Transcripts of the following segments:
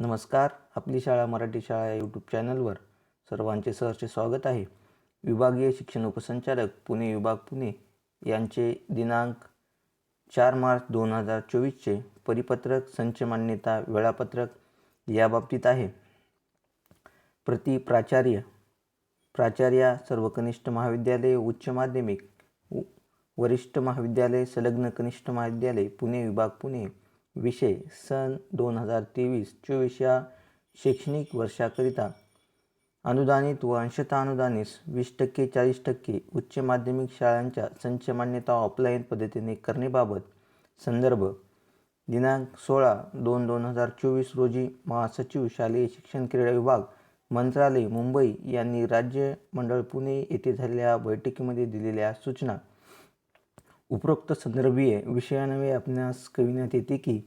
नमस्कार आपली शाळा मराठी शाळा या यूट्यूब चॅनलवर सर्वांचे सहर्ष स्वागत आहे. विभागीय शिक्षण उपसंचालक पुणे विभाग पुणे यांचे दिनांक चार मार्च दोन हजार चोवीसचे परिपत्रक संच मान्यता वेळापत्रक याबाबतीत आहे. प्रति प्राचार्य प्राचार्या सर्व कनिष्ठ महाविद्यालय उच्च माध्यमिक व- वरिष्ठ महाविद्यालय संलग्न कनिष्ठ महाविद्यालय पुणे विभाग पुणे. विषय सन दोन हजार तेवीस चोवीस या शैक्षणिक वर्षाकरिता अनुदानित व अंशतः अनुदानित वीस टक्के चाळीस टक्के उच्च माध्यमिक शाळांच्या संच मान्यता ऑफलाईन पद्धतीने करण्याबाबत संदर्भ दिनांक सोळा दोन दोन हजार चोवीस रोजी महासचिव शालेय शिक्षण क्रीडा विभाग मंत्रालय मुंबई यांनी राज्य मंडळ पुणे येथे झालेल्या बैठकीमध्ये दिलेल्या सूचना. उपरोक्त संदर्भीय विषयानवे आपणास कळविण्यात येते की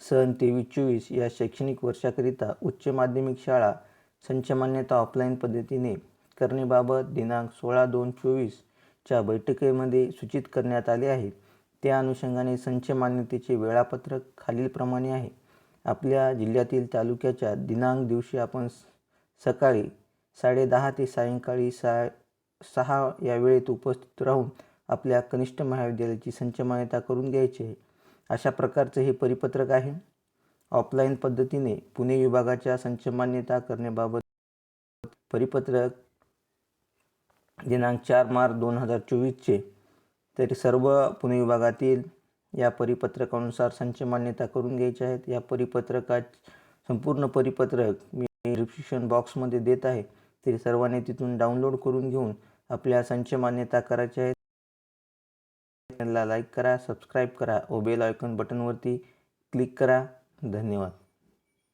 सन तेवीस चोवीस या शैक्षणिक वर्षाकरिता उच्च माध्यमिक शाळा संच मान्यता ऑफलाईन पद्धतीने करणेबाबत दिनांक सोळा दोन चोवीसच्या बैठकीमध्ये सूचित करण्यात आले आहे. त्या अनुषंगाने संच मान्यतेचे वेळापत्रक खालीलप्रमाणे आहे. आपल्या जिल्ह्यातील तालुक्याच्या दिनांक दिवशी आपण स- सकाळी साडेदहा ते सायंकाळी सा सहा या वेळेत उपस्थित राहून आपल्या कनिष्ठ महाविद्यालयाची संचमान्यता करून घ्यायची आहे. अशा प्रकारचं हे परिपत्रक आहे. ऑफलाईन पद्धतीने पुणे विभागाच्या संच मान्यता करण्याबाबत परिपत्रक दिनांक चार मार्च दोन हजार चोवीसचे. तरी सर्व पुणे विभागातील या परिपत्रकानुसार संच मान्यता करून घ्यायच्या आहेत. या परिपत्रकात संपूर्ण परिपत्रक मी डिस्क्रिप्शन बॉक्समध्ये देत आहे. तरी सर्वांनी तिथून डाउनलोड करून घेऊन आपल्या संच मान्यता करायच्या आहेत. चॅनलला लाईक करा सबस्क्राईब करा व बेल आयकॉन बटनवरती क्लिक करा. धन्यवाद.